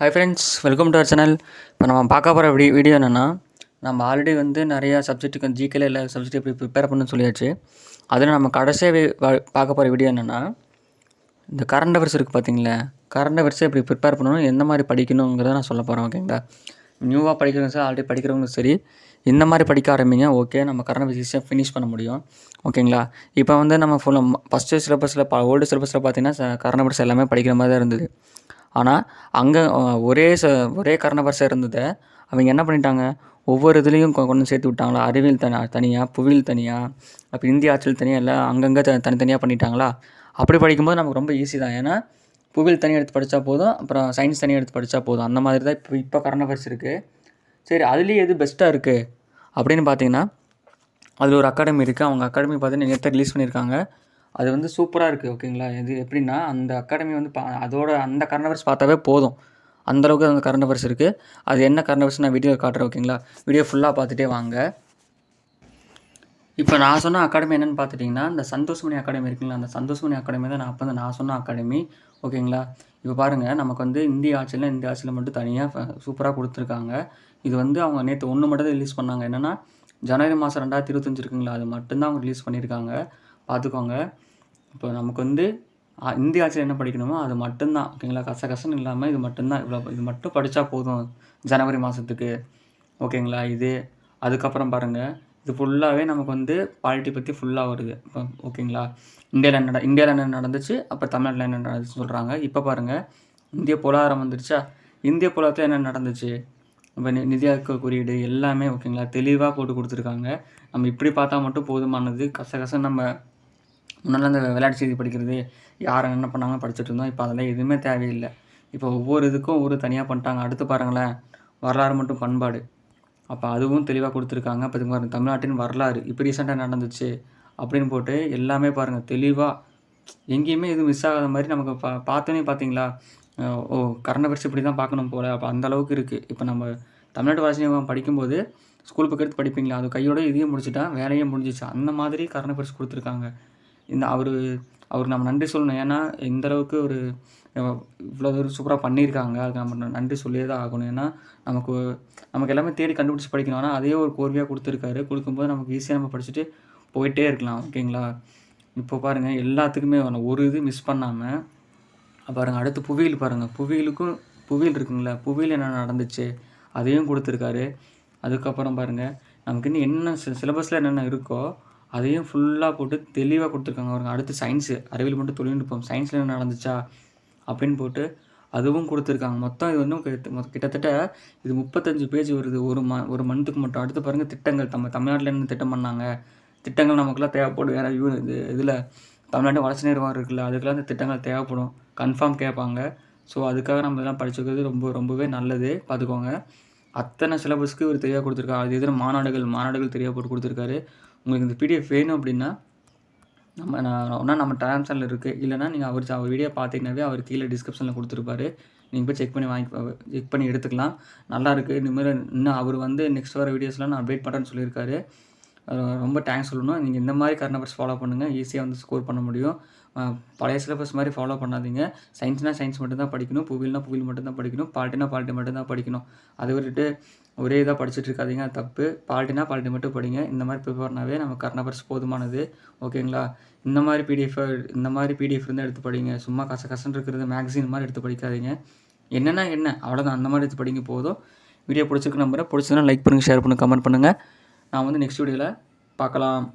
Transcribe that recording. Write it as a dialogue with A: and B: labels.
A: Hi friends welcome to our channel இப்போ நம்ம பார்க்க போகிற வீடியோ வீடியோ என்னென்னா நம்ம ஆல்ரெடி வந்து நிறையா சப்ஜெக்ட்டுக்கு ஜிகேல எல்லா சப்ஜெக்ட் எப்படி ப்ரிப்பேர் பண்ணணும்னு சொல்லியாச்சு. அதில் நம்ம கடைசியாக பார்க்க போகிற வீடியோ என்னென்னா இந்த கரண்ட் அஃபேர்ஸ் இருக்குது பார்த்தீங்களா கரண்ட் அஃபேர்ஸை எப்படி ப்ரிப்பேர் பண்ணணும்? எந்த மாதிரி படிக்கணுங்கிறத நான் சொல்ல போகிறேன் ஓகேங்களா நியூவாக படிக்கிறவங்க சார் ஆல்ரெடி படிக்கிறவங்க சரி இந்த மாதிரி படிக்க ஆரம்பிங்க ஓகே நம்ம கரண்ட் அஃபேர்ஸ் ஈஸியாக ஃபினிஷ் பண்ண முடியும் ஓகேங்களா இப்போ வந்து நம்ம ஃபுல்லாக ஃபஸ்ட்டு சிலபஸில் பா ஓல்டு சிலபஸில் பார்த்தீங்கன்னா கரண்ட் அஃபேர்ஸ் எல்லாமே படிக்கிற மாதிரி தான் இருந்தது. ஆனால் அங்கே ஒரே ச ஒரே கரண்ட் இருந்ததை அவங்க என்ன பண்ணிட்டாங்க? ஒவ்வொரு இதுலேயும் கொண்டு சேர்த்து விட்டாங்களா? அறிவியல் தனி தனியாக புவியியல் தனியாக அப்போ இந்திய ஆட்சியில் தனியாக எல்லாம் அங்கங்கே த தனித்தனியாக பண்ணிட்டாங்களா? அப்படி படிக்கும்போது நமக்கு ரொம்ப ஈஸி தான். ஏன்னா புவியியல் தனியாக எடுத்து படித்தா போதும் அப்புறம் சயின்ஸ் தனியாக எடுத்து படித்தா போதும். அந்த மாதிரி தான் இப்போ இப்போ கரண்ட் இருக்குது சரி அதுலேயே எது பெஸ்ட்டாக இருக்குது அப்படின்னு பார்த்தீங்கன்னா அதில் ஒரு அகாடமி இருக்குது அவங்க அகாடமி பார்த்தீங்கன்னா நேற்று ரிலீஸ் பண்ணியிருக்காங்க. அது வந்து சூப்பராக இருக்குது ஓகேங்களா? இது எப்படின்னா அந்த அகாடமி வந்து பா அதோட அந்த கரண்ட் அஃபேர்ஸ் பார்த்தாவே போதும். அந்தளவுக்கு அந்த கரண்ட் அஃபேர்ஸ் இருக்குது அது என்ன கரண்ட் அஃபேர்ஸ் நான் வீடியோ காட்டுறேன் ஓகேங்களா? வீடியோ ஃபுல்லாக பார்த்துட்டே வாங்க. இப்போ நான் சொன்ன அகாடமி என்னென்னு பார்த்துட்டிங்கன்னா இந்த சந்தோஷ்மணி அகாடமி இருக்குங்களா அந்த சந்தோஷ்மணி அகாடமி தான் நான் அப்போ வந்து நான் சொன்ன அகாடமி ஓகேங்களா? இப்போ பாருங்கள் நமக்கு வந்து இந்திய ஆட்சியில் இந்திய ஆட்சியில் மட்டும் தனியாக சூப்பராக கொடுத்துருக்காங்க. இது வந்து அவங்க நேற்று ஒன்று மட்டும் தான் ரிலீஸ் பண்ணாங்க. என்னென்னா ஜனவரி மாதம் ரெண்டாயிரத்தி இருபத்தஞ்சு இருக்குங்களா? அது மட்டும்தான் அவங்க ரிலீஸ் பண்ணியிருக்காங்க. பார்த்துக்கோங்க. இப்போ நமக்கு வந்து இந்திய ஆட்சியில் என்ன படிக்கணுமோ அது மட்டும்தான். ஓகேங்களா? கச கசன்னு இல்லாமல் இது மட்டும்தான் இவ்வளோ இது மட்டும் படித்தா போதும். ஜனவரி மாதத்துக்கு ஓகேங்களா? இது அதுக்கப்புறம் பாருங்கள் இது ஃபுல்லாகவே நமக்கு வந்து பாலிட்டி பற்றி ஃபுல்லாக வருது. இப்போ ஓகேங்களா? இந்தியாவில் என்ன நட- இந்தியாவில் என்ன நடந்துச்சு? அப்போ தமிழ்நாட்டில் என்ன நடந்துச்சு சொல்கிறாங்க இப்போ பாருங்கள் இந்திய பொருளாதாரம் வந்துருச்சா? இந்திய பொருளாதாரத்தில் என்ன நடந்துச்சு? இப்போ நி நிதியாக்க குறியீடு எல்லாமே ஓகேங்களா? தெளிவாக போட்டு கொடுத்துருக்காங்க. நம்ம இப்படி பார்த்தா மட்டும் போதுமானது. கச கச நம்ம முன்னெல்லாம் அந்த விளையாட்டு செய்தி படிக்கிறது யார் என்ன பண்ணாங்க படிச்சுட்டு இருந்தோம். இப்போ அதெல்லாம் எதுவுமே தேவையில்லை. இப்போ ஒவ்வொரு இதுக்கும் ஒவ்வொரு தனியாக பண்ணிட்டாங்க. அடுத்து பாருங்களேன் வரலாறு மட்டும் பண்பாடு. அப்போ அதுவும் தெளிவாக கொடுத்துருக்காங்க. இப்போ இதுக்கு பாருங்கள் தமிழ்நாட்டின் வரலாறு இப்போ ரீசெண்டாக நடந்துச்சு அப்படின்னு போட்டு எல்லாமே பாருங்கள் தெளிவாக எங்கேயுமே எதுவும் மிஸ் ஆகாத மாதிரி நமக்கு பா பார்த்தோன்னே பார்த்தீங்களா? ஓ கரண்ட் அஃபேர்ஸ் இப்படி தான் பார்க்கணும் போல். அப்போ அந்த அளவுக்கு இருக்குது இப்போ நம்ம தமிழ்நாட்டு வாசினியம் படிக்கும்போது ஸ்கூல் பக்கத்து எடுத்து படிப்பீங்களா? அது கையோட இதையும் முடிச்சுட்டா வேலையும் முடிஞ்சிச்சு. அந்த மாதிரி கரண்ட் அஃபேர்ஸ் கொடுத்துருக்காங்க. இந்த அவர் அவருக்கு நம்ம நன்றி சொல்லணும். ஏன்னா இந்த அளவுக்கு ஒரு இவ்வளோ தூரம் சூப்பராக பண்ணியிருக்காங்க. அதுக்கு நம்ம நன்றி சொல்லியே தான் ஆகணும். ஏன்னா நமக்கு நமக்கு எல்லாமே தேடி கண்டுபிடிச்சி படிக்கணும்னா அதே ஒரு கோர்வையாக கொடுத்துருக்காரு. கொடுக்கும்போது நமக்கு ஈஸியாக நம்ம படிச்சுட்டு போயிட்டே இருக்கலாம். ஓகேங்களா இப்போ பாருங்கள் எல்லாத்துக்குமே ஒரு இது மிஸ் பண்ணாமல் பாருங்கள் அடுத்து புவியில் பாருங்கள் புவியிலுக்கும் புவியில் இருக்குங்களா? புவியில் என்ன நடந்துச்சு? அதையும் கொடுத்துருக்காரு. அதுக்கப்புறம் பாருங்கள் நமக்கு இன்னும் என்ன சிலபஸில் என்னென்ன இருக்கோ அதையும் ஃபுல்லாக போட்டு தெளிவாக கொடுத்துருக்காங்க அவருங்க அடுத்து சயின்ஸு அறிவியல் மட்டும் தொழில்நுட்பம் சயின்ஸில் என்ன நடந்துச்சா? அப்படின்னு போட்டு அதுவும் கொடுத்துருக்காங்க. மொத்தம் இது வந்து கிட்டத்தட்ட இது முப்பத்தஞ்சு பேஜ் வருது. ஒரு ம ஒரு மந்த்துக்கு மட்டும். அடுத்து பாருங்கள் திட்டங்கள். நம்ம தமிழ்நாட்டில் என்ன திட்டம் பண்ணாங்க? திட்டங்கள் நமக்குலாம் தேவைப்படும். வேறு யூ இது இதில் தமிழ்நாட்டு வளர்ச்சி நிர்வாகம் இருக்குல்ல அதுக்கெல்லாம் இந்த திட்டங்கள் தேவைப்படும். கன்ஃபார்ம் கேட்பாங்க. ஸோ அதுக்காக நம்ம இதெல்லாம் படிச்சுக்கிறது ரொம்ப ரொம்பவே நல்லது. பார்த்துக்கோங்க. அத்தனை சிலபஸ்க்கு ஒரு தெளிவாக கொடுத்துருக்காரு. அது எதிர மாநாடுகள் மாநாடுகள் தெளிவாக போட்டு கொடுத்துருக்காரு. உங்களுக்கு இந்த பிடிஎஃப் வேணும் அப்படின்னா நம்ம நான் ஒன்றா நம்ம டேம் சேனல் இருக்குது இல்லைனா நீங்கள் அவர் அவர் வீடியோ பார்த்தீங்கன்னாவே அவர் கீழே டிஸ்கிரிப்ஷனில் கொடுத்துருப்பாரு. நீங்கள் போய் செக் பண்ணி வாங்கி செக் பண்ணி எடுத்துக்கலாம். நல்லா இருக்குது இனிமேல் இன்னும் அவர் வந்து நெக்ஸ்ட் வர வீடியோஸ்லாம் நான் அப்டேட் பண்ணுறேன்னு சொல்லியிருக்காரு. ரொம்ப தேங்க்ஸ் சொல்லணும். நீங்கள் இந்த மாதிரி கரண்ட் அஃபேர்ஸ் ஃபாலோ பண்ணுங்கள் ஈஸியாக வந்து ஸ்கோர் பண்ண முடியும். பழைய சிலபஸ் மாதிரி ஃபாலோ பண்ணாதீங்க. சயின்ஸ்னால் சயின்ஸ் மட்டும்தான் படிக்கணும். புவியல்னா புவியில் மட்டும்தான் படிக்கணும். பால்ட்டினா பால்ட்டி மட்டும்தான் படிக்கணும். அதை விட்டுட்டு ஒரே இதாக படிச்சுட்டு இருக்காதீங்க தப்பு. பால்ட்டினா பால்ட்டி மட்டும் படிங்க. இந்த மாதிரி ப்ரிப்பேர் நம்ம கரண்ட் அஃபேர்ஸ் போதுமானது. ஓகேங்களா இந்த மாதிரி பிடிஎஃப் இந்த மாதிரி பிடிஎஃப் இருந்தால் எடுத்து படிங்க. சும்மா கச கசன்னு இருக்கிறது மேக்சின் மாதிரி எடுத்து படிக்காதீங்க. என்னென்னா என்ன? அவ்வளோதான் அந்த மாதிரி எடுத்து படிங்க போதும். வீடியோ பிடிச்சிருக்கு நம்புறேன். பிடிச்சதுன்னா லைக் பண்ணுங்கள் ஷேர் பண்ணுங்கள் கமெண்ட் பண்ணுங்கள் நான் வந்து நெக்ஸ்ட் வீடியோவில் பார்க்கலாம்.